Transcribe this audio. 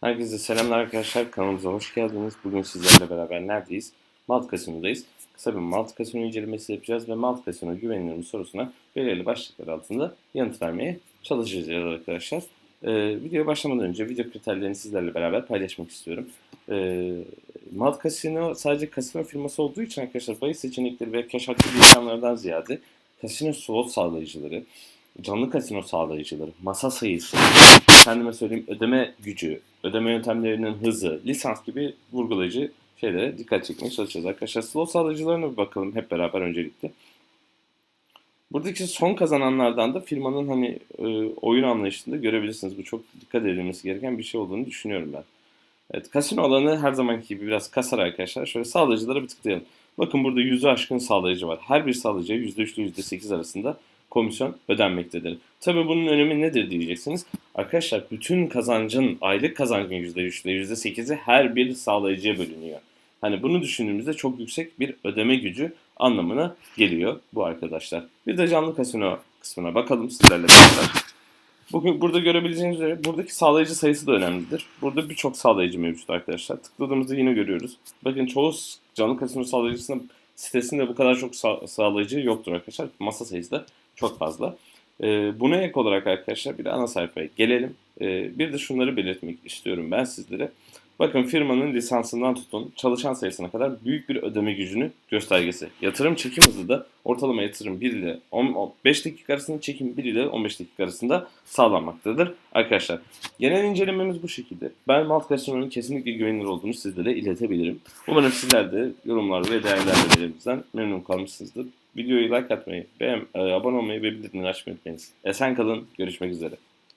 Herkese selamlar arkadaşlar. Kanalımıza hoş geldiniz. Bugün sizlerle beraber neredeyiz? Malt Kasino'dayız. Kısa bir Malt Kasino incelemesi yapacağız ve Malt Kasino güvenilir mi sorusuna belirli başlıklar altında yanıt vermeye çalışacağız arkadaşlar. Ee, videoya başlamadan önce video kriterlerini sizlerle beraber paylaşmak istiyorum. Ee, Malt Casino sadece kasino firması olduğu için arkadaşlar bahis seçenekleri ve cash hakkı imkanlardan ziyade kasino slot sağlayıcıları, canlı kasino sağlayıcıları, masa sayısı, kendime söyleyeyim ödeme gücü, ödeme yöntemlerinin hızı, lisans gibi vurgulayıcı şeylere dikkat çekmeye çalışacağız arkadaşlar. Slot sağlayıcılarına bir bakalım hep beraber öncelikle. Buradaki son kazananlardan da firmanın hani e, oyun anlayışında görebilirsiniz. Bu çok dikkat edilmesi gereken bir şey olduğunu düşünüyorum ben. Evet, kasino alanı her zamanki gibi biraz kasar arkadaşlar. Şöyle sağlayıcılara bir tıklayalım. Bakın burada yüzü aşkın sağlayıcı var. Her bir sağlayıcıya %3 ile %8 arasında komisyon ödenmektedir. Tabii bunun önemi nedir diyeceksiniz. Arkadaşlar bütün kazancın, aylık kazancın %3 ile %8'i her bir sağlayıcıya bölünüyor. Hani bunu düşündüğümüzde çok yüksek bir ödeme gücü anlamına geliyor bu arkadaşlar. Bir de canlı kasino kısmına bakalım sizlerle beraber. Bugün burada görebileceğiniz üzere buradaki sağlayıcı sayısı da önemlidir. Burada birçok sağlayıcı mevcut arkadaşlar. Tıkladığımızda yine görüyoruz. Bakın çoğu canlı kasino sağlayıcısının sitesinde bu kadar çok sağ- sağlayıcı yoktur arkadaşlar. Masa sayısı da çok fazla. Ee, buna ek olarak arkadaşlar bir de ana sayfaya gelelim. Ee, bir de şunları belirtmek istiyorum ben sizlere. Bakın firmanın lisansından tutun çalışan sayısına kadar büyük bir ödeme gücünü göstergesi. Yatırım çekim hızı da ortalama yatırım 1 ile 10 5 dakika arasında çekim 1 ile 15 dakika arasında sağlanmaktadır. Arkadaşlar genel incelememiz bu şekilde. Ben Malt Casino'nun kesinlikle güvenilir olduğunu sizlere iletebilirim. Umarım sizler de yorumlar ve değerlendirmelerimizden memnun kalmışsınızdır. Videoyu like atmayı, beğen, abone olmayı ve bildirimleri açmayı unutmayınız. Esen kalın, görüşmek üzere.